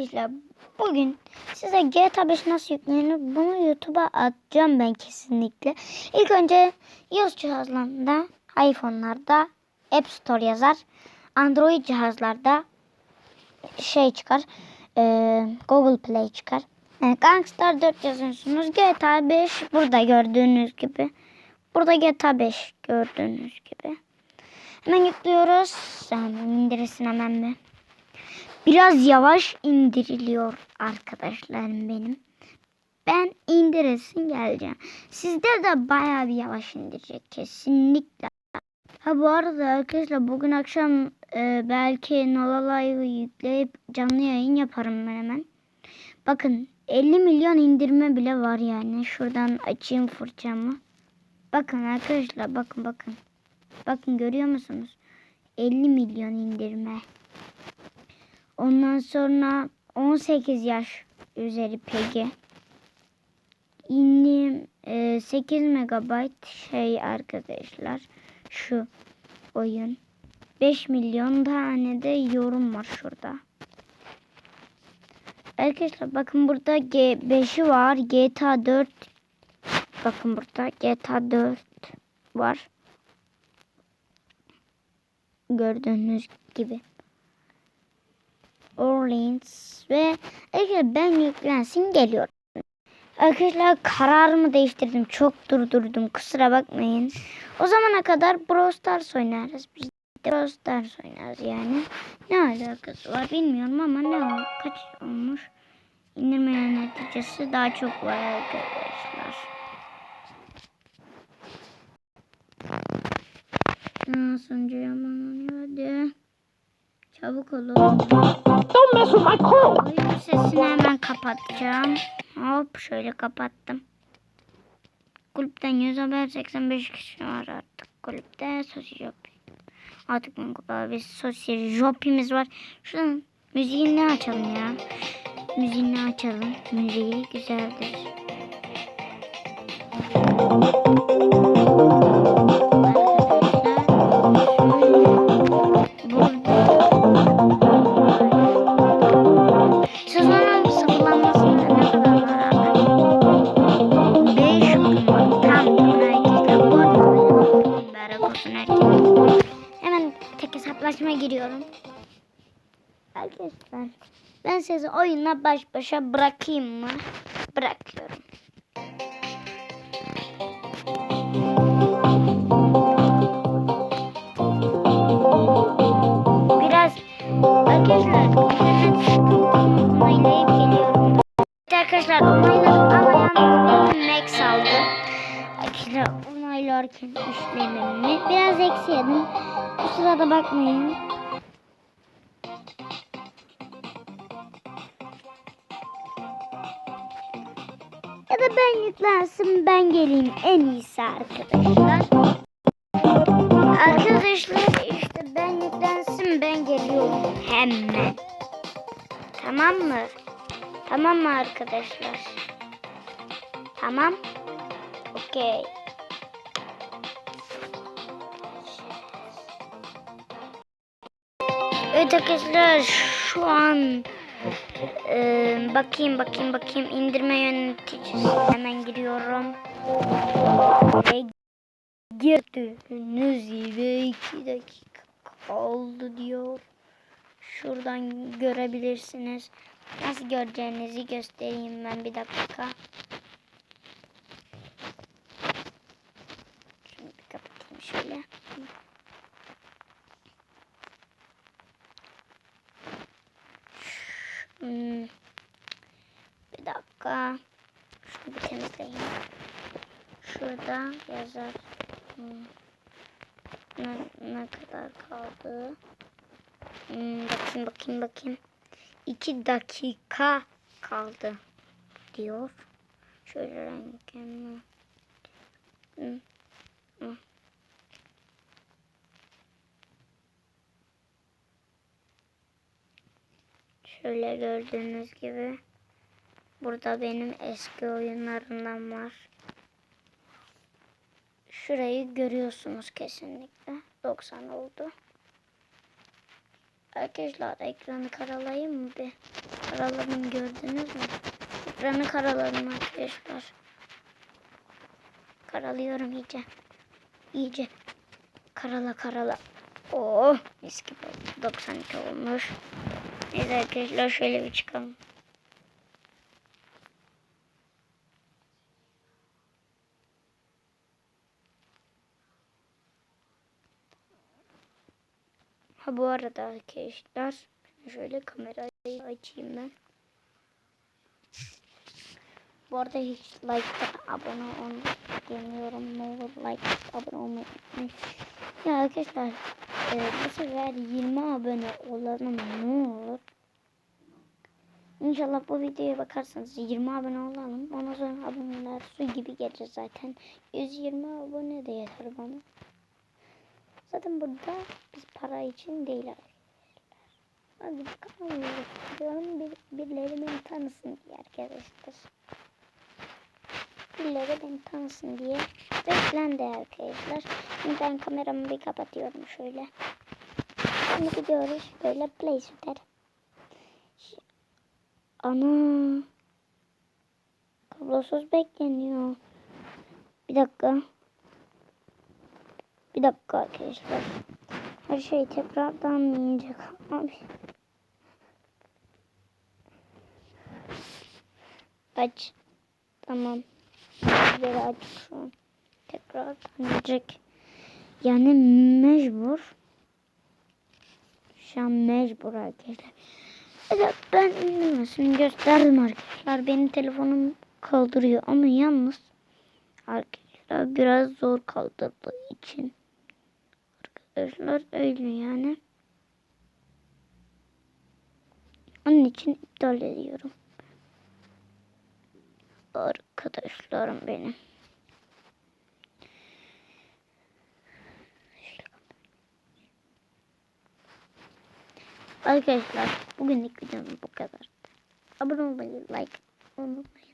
Arkadaşlar bugün size GTA 5 nasıl yüklenir bunu YouTube'a atacağım ben kesinlikle. İlk önce iOS cihazlarında, iPhone'larda App Store yazar. Android cihazlarda şey çıkar. e, Google Play çıkar. Yani Gangstar 4 yazıyorsunuz. GTA 5 burada gördüğünüz gibi. Burada GTA 5 gördüğünüz gibi. Hemen yüklüyoruz. Hemen indirsin hemen bir. Biraz yavaş indiriliyor arkadaşlarım benim. Ben indiresin geleceğim. Sizde de bayağı bir yavaş indirecek kesinlikle. Ha bu arada arkadaşlar bugün akşam e, belki Nola Live'ı yükleyip canlı yayın yaparım ben hemen. Bakın 50 milyon indirme bile var yani. Şuradan açayım fırçamı. Bakın arkadaşlar bakın bakın. Bakın görüyor musunuz? 50 milyon indirme. Ondan sonra 18 yaş üzeri PG. İndim 8 megabayt şey arkadaşlar. Şu oyun. 5 milyon tane de yorum var şurada. Arkadaşlar bakın burada G5'i var. GTA 4 bakın burada GTA 4 var. Gördüğünüz gibi. Orleans ve arkadaşlar ben yüklensin geliyorum. Arkadaşlar kararımı değiştirdim. Çok durdurdum. Kusura bakmayın. O zamana kadar Brawl Stars oynarız. Biz de Brawl Stars oynarız yani. Ne alakası var bilmiyorum ama ne o? Kaç olmuş? İndirmeyen neticesi daha çok var arkadaşlar. Aa, sonucu yamanlanıyor. Çabuk olun. Don't mess with my crew. Oyun sesini hemen kapatacağım. Hop şöyle kapattım. Kulüpten 100 haber 85 kişi var artık. Kulüpte sosyal Artık bir sosyal jopimiz var. Şuradan müziğini açalım ya. Müziğini açalım. Müziği güzeldir. Arkadaşlar ben sizi oyunla baş başa bırakayım mı? Bırakıyorum. Biraz arkadaşlar onaylayıp geliyorum. Evet arkadaşlar onayladım ama yalnız benim Max aldı. Arkadaşlar onaylarken işlemimi biraz eksi yedim. Bu sırada bakmayın. Ya da ben yüklensin ben geleyim en iyisi arkadaşlar. Arkadaşlar işte ben yüklensin ben geliyorum hemen. Tamam mı? Tamam mı arkadaşlar? Tamam. Okey. Evet arkadaşlar şu an e, bakayım bakayım bakayım indirme yöneticisi hemen giriyorum. Ve Gördüğünüz gibi 2 dakika kaldı diyor. Şuradan görebilirsiniz. Nasıl göreceğinizi göstereyim ben bir dakika. Şunu bir kapatayım şöyle. Hmm. Dakika. Şunu bir temizleyeyim. Şurada yazar. Hmm. Ne, ne kadar kaldı? Hmm, bakayım bakayım bakayım. 2 dakika kaldı diyor. Şöyle rengimi. Hmm. Hmm. Şöyle gördüğünüz gibi burada benim eski oyunlarımdan var. Şurayı görüyorsunuz kesinlikle. 90 oldu. Arkadaşlar ekranı karalayayım mı bir? Karaladım gördünüz mü? Ekranı karaladım arkadaşlar. Karalıyorum iyice. İyice. Karala karala. Oh mis gibi oldu. 92 olmuş. Neyse arkadaşlar şöyle bir çıkalım. Ha bu arada arkadaşlar şöyle kamerayı açayım ben. Bu arada hiç like abone olmayı demiyorum. Ne olur like abone olmayı. Ya arkadaşlar e, bu sefer 20 abone olalım ne olur. İnşallah bu videoya bakarsanız 20 abone olalım. Ondan sonra aboneler su gibi gelir zaten. 120 abone de yeter bana. Zaten burada biz para için değil arkadaşlar. Hadi bakalım bir, birileri beni tanısın diye arkadaşlar. Birileri beni tanısın diye beklendi arkadaşlar. Şimdi ben kameramı bir kapatıyorum şöyle. Şimdi gidiyoruz böyle play süper. Ana. Kablosuz bekleniyor. Bir dakika. Bir dakika arkadaşlar. Her şey tekrardan mı inecek abi? Aç. Tamam. Gözleri açık şu an. Tekrardan inecek. Yani mecbur. Şu an mecbur arkadaşlar. Evet ben indirmesini gösterdim arkadaşlar. Benim telefonum kaldırıyor ama yalnız arkadaşlar biraz zor kaldırdığı için arkadaşlar öyle yani. Onun için iptal ediyorum. Arkadaşlarım benim. Arkadaşlar bugünlük videom bu kadar. Abone olmayı, like unutmayın.